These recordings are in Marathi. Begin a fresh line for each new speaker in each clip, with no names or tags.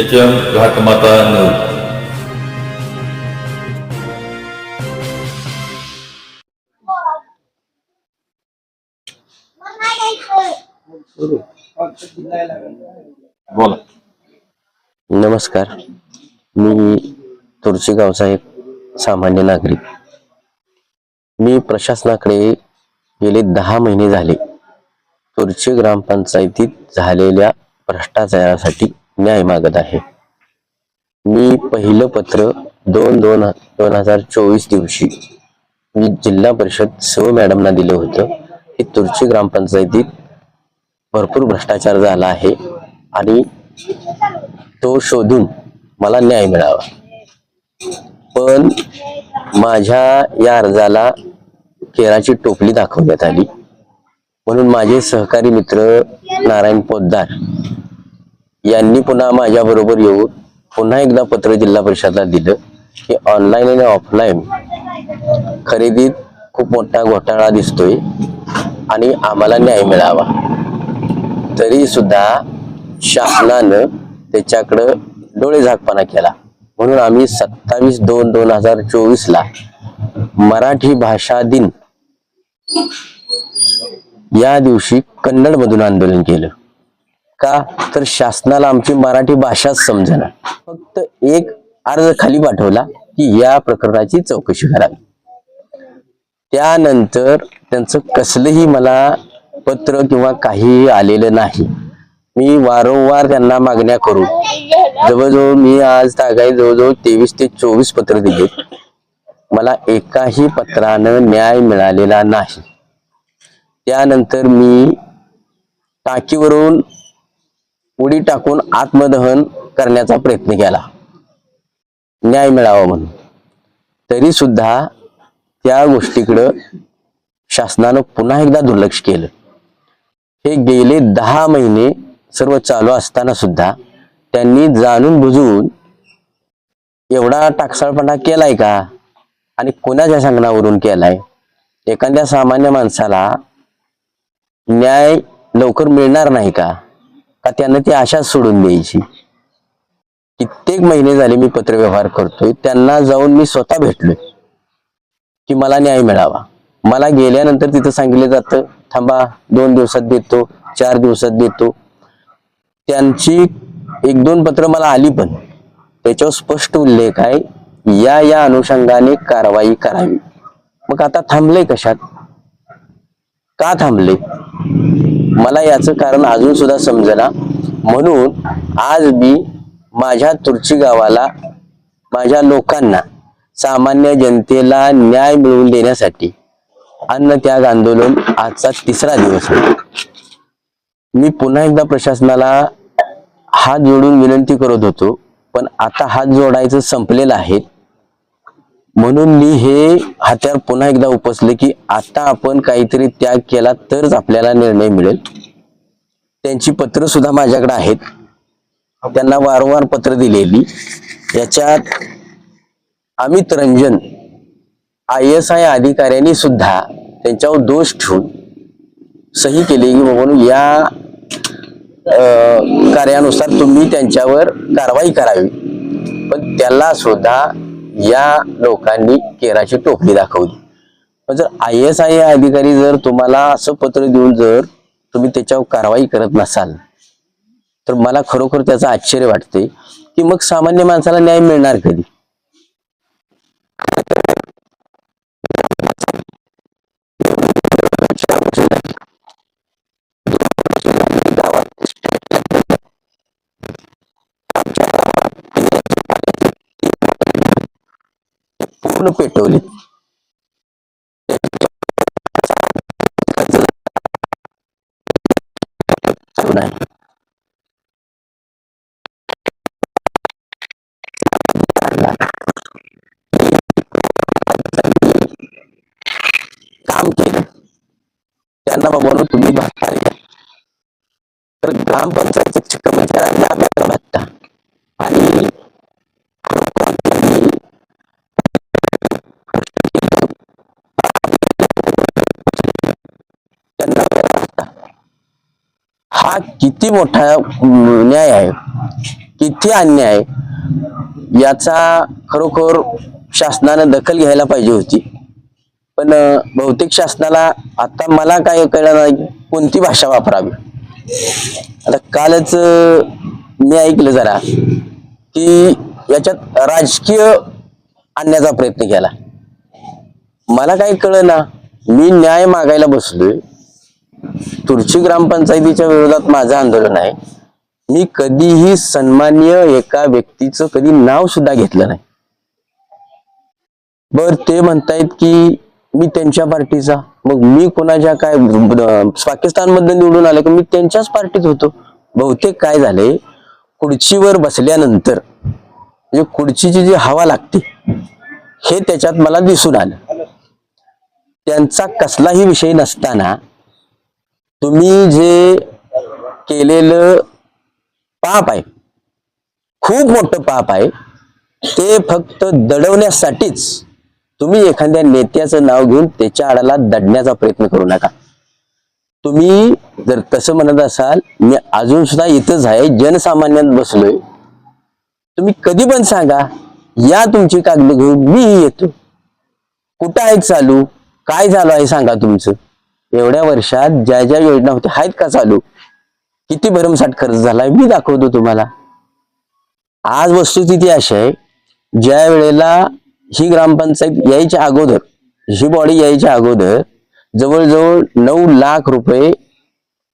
एच एम घाटमाता न्यूज बोला.
नमस्कार. मी तुळशी गावचा एक सामान्य नागरिक. मी प्रशासनाकडे गेले दहा महिने झाले. तुळशी ग्रामपंचायतीत झालेल्या भ्रष्टाचारासाठी न्याय मागत आहे. मी पहिलं पत्र दोन दोन दोन हजार चोवीस दिवशी मी जिल्हा परिषद सव मॅडमना दिलं होतं. की तुळशी ग्रामपंचायतीत भरपूर भ्रष्टाचार झाला आहे आणि तो शोधून मला न्याय मिळावा. पण माझ्या या अर्जाला केराची टोपली दाखवण्यात आली. म्हणून माझे सहकारी मित्र नारायण पोद्दार यांनी पुन्हा माझ्याबरोबर येऊन पुन्हा एकदा पत्र जिल्हा परिषदला दिलं की ऑनलाईन आणि ऑफलाईन खरेदीत खूप मोठा घोटाळा दिसतोय आणि आम्हाला न्याय मिळावा. तरी सुद्धा शासनानं त्याच्याकडं डोळे झाकपणा केला. म्हणून आम्ही सत्तावीस दोन दोन हजार चोवीस ला मराठी भाषा दिन या दिवशी कन्नड मधून आंदोलन केलं. का तर शासनाला आमची मराठी भाषाच समजेना. फक्त एक अर्ज खाली पाठवला की या प्रकरणाची चौकशी करावी त्यानंतर त्यांचं कसलंही मला पत्र किंवा काहीही आलेलं नाही. मी वारंवार त्यांना मागण्या करू. जवळजवळ मी आज तागाई जवळजवळ तेवीस ते चोवीस पत्र दिले. मला एकाही पत्रानं न्याय मिळालेला नाही. त्यानंतर मी टाकीवरून उडी टाकून आत्मदहन करण्याचा प्रयत्न केला. न्याय मिळावा म्हणून. तरी सुद्धा त्या गोष्टीकडं शासनानं पुन्हा एकदा दुर्लक्ष केलं. हे गेले दहा महिने सर्व चालू असताना सुद्धा त्यांनी जाणून बुजून एवढा टाकसाळपणा केलाय का? आणि कोणाच्या सांगण्यावरून केलाय? एखाद्या सामान्य माणसाला न्याय लवकर मिळणार नाही का? का त्यांना ती आशाच सोडून द्यायची. कित्येक महिने झाले मी पत्रव्यवहार करतोय. त्यांना जाऊन मी स्वतः भेटलोय की मला न्याय मिळावा. मला गेल्यानंतर तिथं सांगितलं जातं थांबा दोन दिवसात देतो चार दिवसात देतो. त्यांची एक दोन पत्र मला आली पण. त्याच्यावर स्पष्ट उल्लेख आहे या या अनुषंगाने कारवाई करावी. मग आता थांबले कशात? का थांबले मला याचं कारण अजून सुद्धा समजेना. म्हणून आज मी माझ्या तुरची गावाला माझ्या लोकांना सामान्य जनतेला न्याय मिळवून देण्यासाठी अन्न त्याग आंदोलन आजचा तिसरा दिवस आहे. मी पुन्हा एकदा प्रशासनाला हात जोडून विनंती करत होतो पण आता हात जोडायचं संपलेलं आहे. म्हणून मी हे हात्यार पुन्हा एकदा उपसले की आता आपण काहीतरी त्याग केला तरच आपल्याला निर्णय मिळेल. त्यांची पत्र सुद्धा माझ्याकडे आहेत. त्यांना वारंवार पत्र दिलेली. याच्यात Amit Ranjan I S I अधिकाऱ्यांनी सुद्धा त्यांच्यावर दोष ठेवून सही केली की म्हणून या कार्यानुसार तुम्ही त्यांच्यावर कारवाई करावी. पण त्याला सुद्धा या लोकांनी केराची टोपली दाखवली. जर आय एस आय अधिकारी जर तुम्हाला असं पत्र देऊन जर तुम्ही त्याच्यावर कारवाई करत नसाल तर मला खरोखर त्याचं आश्चर्य वाटते की मग सामान्य माणसाला न्याय मिळणार कधी? पूर्ण पेटवले नाही काम केलं त्यांना मग म्हणून तुम्ही भागता या. तर ग्रामपंचायत हा किती मोठा न्याय आहे? किती अन्याय? आहे याचा खरोखर शासनानं दखल घ्यायला पाहिजे होती. पण बहुतेक शासनाला आता मला काय कळलं नाही की कोणती भाषा वापरावी. आता कालच मी ऐकलं जरा की याच्यात राजकीय आणण्याचा प्रयत्न केला. मला काही कळलं ना मी न्याय मागायला बसलोय. तुर्ची ग्रामपंचायतीच्या विरोधात माझं आंदोलन आहे. मी कधीही सन्मान्य एका व्यक्तीचं कधी नाव सुद्धा घेतलं नाही. बर ते म्हणतायत की मी त्यांच्या पार्टीचा. मग मी कोणाच्या काय पाकिस्तान मधून निवडून आले की मी त्यांच्याच पार्टीत होतो. बहुतेक काय झाले खुर्चीवर बसल्यानंतर म्हणजे खुर्चीची जी हवा लागते हे त्याच्यात मला दिसून आलं. त्यांचा कसलाही विषय नसताना तुम्ही जे केलेलं पाप आहे खूप मोठं पाप आहे ते फक्त दडवण्यासाठीच तुम्ही एखाद्या नेत्याचं नाव घेऊन त्याच्या आडाला दडण्याचा प्रयत्न करू नका. तुम्ही जर तसं म्हणत असाल मी अजून सुद्धा इथंच आहे जनसामान्यात बसलोय. तुम्ही कधी पण सांगा या तुमची कागद घेऊन मीही येतो. कुठं आहे चालू? काय झालं आहे सांगा तुमचं. एवढ्या वर्षात ज्या ज्या योजना होत्या आहेत का चालू? किती भरमसाठ खर्च झालाय? मी दाखवतो तुम्हाला. आज वस्तुस्थिती अशी आहे ज्या वेळेला ही ग्रामपंचायत यायच्या अगोदर ही बॉडी यायच्या अगोदर जवळजवळ नऊ लाख रुपये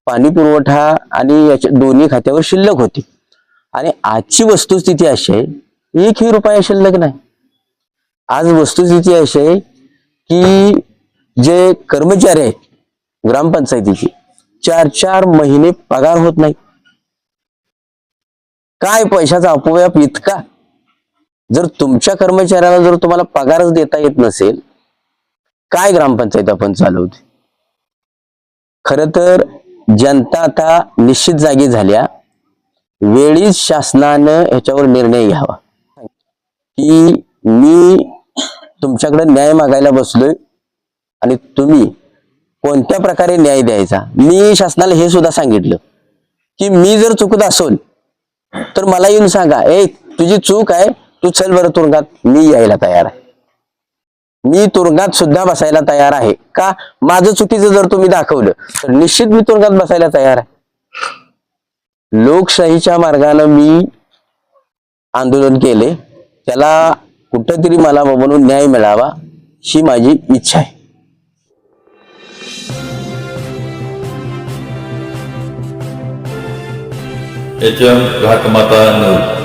पाणी पुरवठा आणि याच्या दोन्ही खात्यावर शिल्लक होती. आणि आजची वस्तुस्थिती अशी आहे एकही रुपया शिल्लक नाही. आज वस्तुस्थिती अशी आहे की जे कर्मचारी आहेत ग्रामपंचायतीची. चार चार महिने पगार होत नाही. काय पैशाचा अपव्याप इतका? जर तुमच्या कर्मचाऱ्याला जर तुम्हाला पगारच देता येत नसेल काय ग्रामपंचायत आपण चालवते? खर तर जनता आता निश्चित जागी झाल्या. वेळीच शासनानं ह्याच्यावर निर्णय घ्यावा. की मी तुमच्याकडे न्याय मागायला बसलोय आणि तुम्ही कोणत्या प्रकारे न्याय द्यायचा? मी शासनाला हे सुद्धा सांगितलं की मी जर चुकत असेल तर मला येऊन सांगा ए तुझी चूक आहे तू चल बरं तुरुंगात मी यायला तयार आहे. मी तुरुंगात सुद्धा बसायला तयार आहे का? माझं चुकीचं जर तुम्ही दाखवलं तर निश्चित मी तुरुंगात बसायला तयार आहे. लोकशाहीच्या मार्गानं मी आंदोलन केले त्याला कुठंतरी मला म्हणून न्याय मिळावा ही माझी इच्छा आहे.
H M घाटमाता news